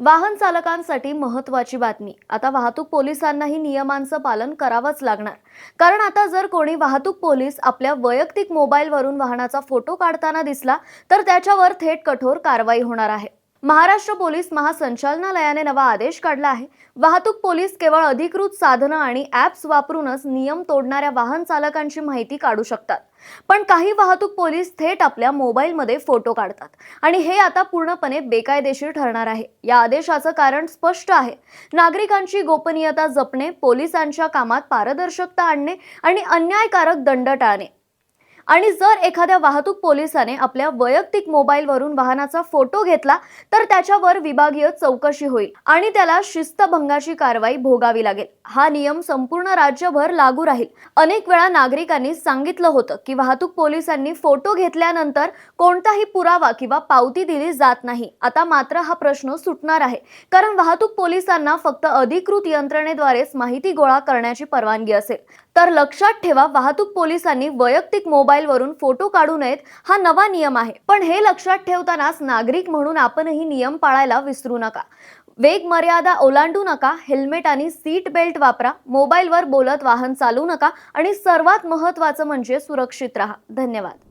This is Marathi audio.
वाहन चालकांसाठी महत्त्वाची बातमी. आता वाहतूक पोलिसांनाही नियमांचं पालन करावंच लागणार. कारण आता जर कोणी वाहतूक पोलीस आपल्या वैयक्तिक मोबाईलवरून वाहनाचा फोटो काढताना दिसला तर त्याच्यावर थेट कठोर कारवाई होणार आहे. महाराष्ट्र पोलीस महासंचालनालयाने नवा आदेश काढला आहे. वाहतूक पोलीस केवळ अधिकृत साधनं आणि ॲप्स वापरूनच नियम तोडणाऱ्या वाहन चालकांची माहिती काढू शकतात. पण काही वाहतूक पोलीस थेट आपल्या मोबाईलमध्ये फोटो काढतात. आणि हे आता पूर्णपणे बेकायदेशीर ठरणार आहे. या आदेशाचं कारण स्पष्ट आहे. नागरिकांची गोपनीयता जपणे पोलिसांच्या कामात पारदर्शकता आणणे आणि अन्यायकारक दंड टाळणे. आणि जर एखाद्या वाहतूक पोलिसाने आपल्या वैयक्तिक मोबाईलवरून वाहनाचा फोटो घेतला तर त्याच्यावर विभागीय चौकशी होईल आणि त्याला शिस्तभंगाची कारवाई भोगावी लागेल. हा नियम संपूर्ण राज्यभर लागू राहील. अनेक वेळा नागरिकांनी सांगितलं होतं की वाहतूक पोलिसांनी फोटो घेतल्यानंतर कोणताही पुरावा किंवा पावती दिली जात नाही. आता मात्र हा प्रश्न सुटणार आहे. कारण वाहतूक पोलिसांना फक्त अधिकृत यंत्रणेद्वारेच माहिती गोळा करण्याची परवानगी असेल. तर लक्षात ठेवा वाहतूक पोलिसांनी वैयक्तिक मोबाईल मोबाईलवरून फोटो काढू नयेत हा नवा नियम आहे. पण हे लक्षात ठेवतानाच नागरिक म्हणून आपणही नियम पाळायला विसरू नका. वेग मर्यादा ओलांडू नका हेल्मेट आणि सीट बेल्ट वापरा मोबाईलवर बोलत वाहन चालवू नका आणि सर्वात महत्त्वाचं म्हणजे सुरक्षित राहा. धन्यवाद.